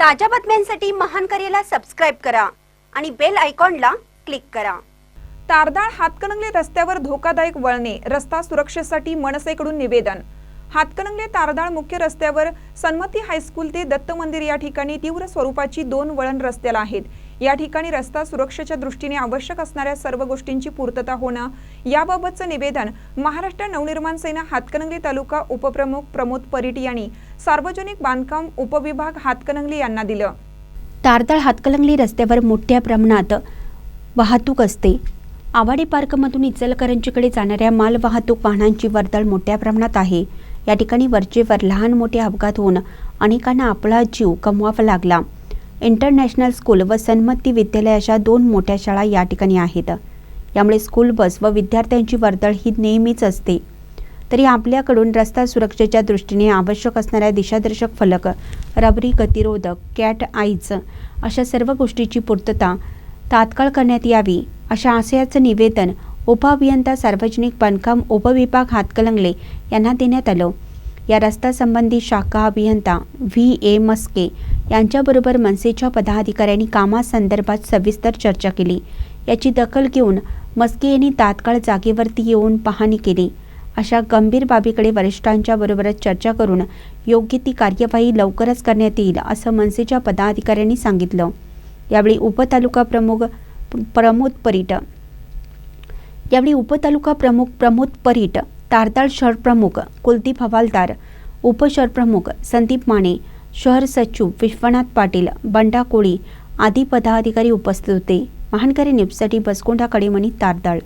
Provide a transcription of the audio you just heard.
ताज्या बातम्यांसाठी महान करेला सबस्क्राईब करा आणि बेल आयकॉनला क्लिक करा. तारदाळ हातकणंगले रस्त्यावर धोकादायक वळणे रस्ता सुरक्षेसाठी मनसेकडून निवेदन. हातकणंगले तारदाळ मुख्य रस्त्यावर सन्मती हायस्कूल ते दत्त मंदिर या ठिकाणी तीव्र स्वरूपाची दोन वळण रस्त्याला आहेत. या ठिकाणी रस्ता सुरक्षेच्या दृष्टीने आवश्यक असणाऱ्या सर्व गोष्टींची पूर्तता होणं याबाबतचं निवेदन महाराष्ट्र नवनिर्माण सेना हातकणंगले तालुका उपप्रमुख प्रमोद परीट यांनी सार्वजनिक बांधकाम उपविभाग हातकणंगली यांना दिलं. तारताळ हातकलंगली रस्त्यावर मोठ्या प्रमाणात वाहतूक असते. आवाडी पार्कमधून इचलकरंजीकडे जाणाऱ्या मालवाहतूक वाहनांची वर्दळ मोठ्या प्रमाणात आहे. या ठिकाणी वरचेवर लहान मोठे अपघात होऊन अनेकांना आपला जीव गमवावा लागला. इंटरनॅशनल स्कूल व सन्मती विद्यालय अशा दोन मोठ्या शाळा या ठिकाणी आहेत. यामुळे स्कूल बस व विद्यार्थ्यांची वर्दळ ही नेहमीच असते. तरी आपल्याकडून रस्ता सुरक्षेच्या दृष्टीने आवश्यक असणाऱ्या दिशादर्शक फलक रबरी गतिरोधक कॅट आईज अशा सर्व गोष्टीची पूर्तता तात्काळ करण्यात यावी अशा आशयाचं निवेदन उपअभियंता सार्वजनिक बांधकाम उपविभाग हातकलंगले यांना देण्यात आलं. या रस्त्यासंबंधी शाखा अभियंता व्ही. ए. मस्के यांच्याबरोबर मनसेच्या पदाधिकाऱ्यांनी कामासंदर्भात सविस्तर चर्चा केली. याची दखल घेऊन मस्के यांनी तात्काळ जागेवरती येऊन पाहणी केली. अशा गंभीर बाबीकडे वरिष्ठांच्या बरोबरच चर्चा करून योग्य ती कार्यवाही लवकरच करण्यात येईल असं मनसेच्या पदाधिकाऱ्यांनी सांगितलं. यावेळी उपतालुका प्रमुख प्रमोद परीट यावेळी उपतालुका प्रमुख प्रमोद परीट तारदाळ शहर प्रमुख कुलदीप हवालदार उपशहर प्रमुख संदीप माने शहर सचिव विश्वनाथ पाटील बंडा कोळी आदी पदाधिकारी उपस्थित होते. महानकरी न्यूजसाठी बसकोंडा कडेमणी तारदाळ